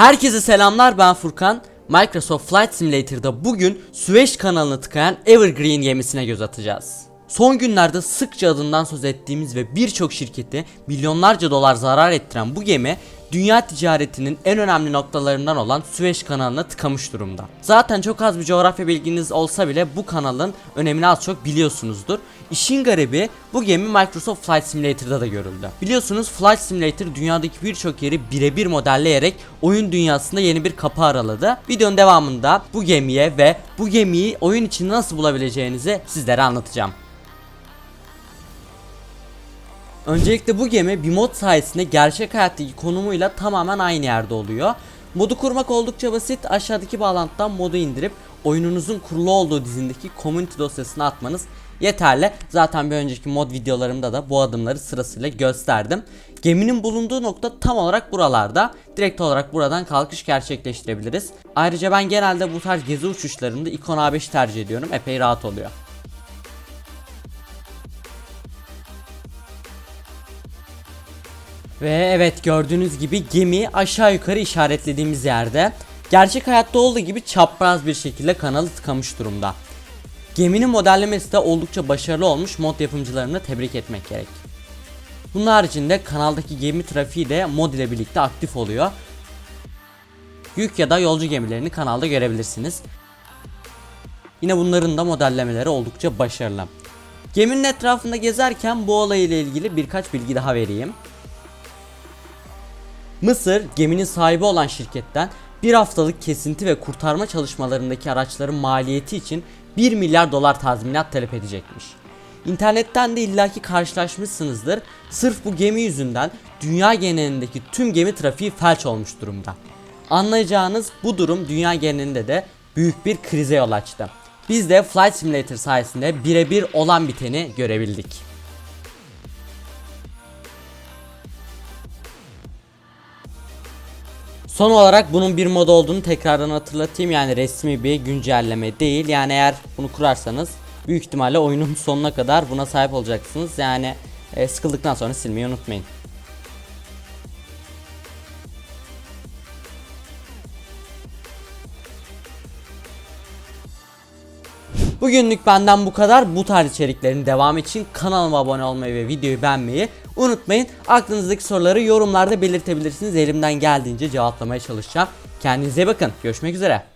Herkese selamlar ben Furkan. Microsoft Flight Simulator'da bugün Süveyş kanalını tıkayan Evergreen gemisine göz atacağız. Son günlerde sıkça adından söz ettiğimiz ve birçok şirketi milyonlarca dolar zarar ettiren bu gemi dünya ticaretinin en önemli noktalarından olan Süveyş kanalına tıkamış durumda. Zaten çok az bir coğrafya bilginiz olsa bile bu kanalın önemini az çok biliyorsunuzdur. İşin garibi bu gemi Microsoft Flight Simulator'da da görüldü. Biliyorsunuz Flight Simulator dünyadaki birçok yeri birebir modelleyerek oyun dünyasında yeni bir kapı araladı. Videonun devamında bu gemiye ve bu gemiyi oyun içinde nasıl bulabileceğinizi sizlere anlatacağım. Öncelikle bu gemi bir mod sayesinde gerçek hayattaki konumuyla tamamen aynı yerde oluyor. Modu kurmak oldukça basit. Aşağıdaki bağlantıdan modu indirip oyununuzun kurulu olduğu dizindeki community dosyasına atmanız yeterli. Zaten bir önceki mod videolarımda da bu adımları sırasıyla gösterdim. Geminin bulunduğu nokta tam olarak buralarda. Direkt olarak buradan kalkış gerçekleştirebiliriz. Ayrıca ben genelde bu tarz gezi uçuşlarında Icon A5 tercih ediyorum. Epey rahat oluyor. Ve evet gördüğünüz gibi gemi aşağı yukarı işaretlediğimiz yerde. Gerçek hayatta olduğu gibi çapraz bir şekilde kanalı tıkamış durumda. Geminin modellemesi de oldukça başarılı olmuş mod yapımcılarını tebrik etmek gerek. Bunun haricinde kanaldaki gemi trafiği de mod ile birlikte aktif oluyor. Yük ya da yolcu gemilerini kanalda görebilirsiniz. Yine bunların da modellemeleri oldukça başarılı. Geminin etrafında gezerken bu olay ile ilgili birkaç bilgi daha vereyim. Mısır geminin sahibi olan şirketten bir haftalık kesinti ve kurtarma çalışmalarındaki araçların maliyeti için 1 milyar dolar tazminat talep edecekmiş. İnternetten de illaki karşılaşmışsınızdır. Sırf bu gemi yüzünden dünya genelindeki tüm gemi trafiği felç olmuş durumda. Anlayacağınız bu durum dünya genelinde de büyük bir krize yol açtı. Biz de Flight Simulator sayesinde birebir olan biteni görebildik. Son olarak bunun bir mod olduğunu tekrardan hatırlatayım. Yani resmi bir güncelleme değil. Yani eğer bunu kurarsanız büyük ihtimalle oyunun sonuna kadar buna sahip olacaksınız. Yani e, sıkıldıktan sonra silmeyi unutmayın. Bugünlük benden bu kadar. Bu tarz içeriklerin devamı için kanalıma abone olmayı ve videoyu beğenmeyi unutmayın. Aklınızdaki soruları yorumlarda belirtebilirsiniz. Elimden geldiğince cevaplamaya çalışacağım. Kendinize bakın. Görüşmek üzere.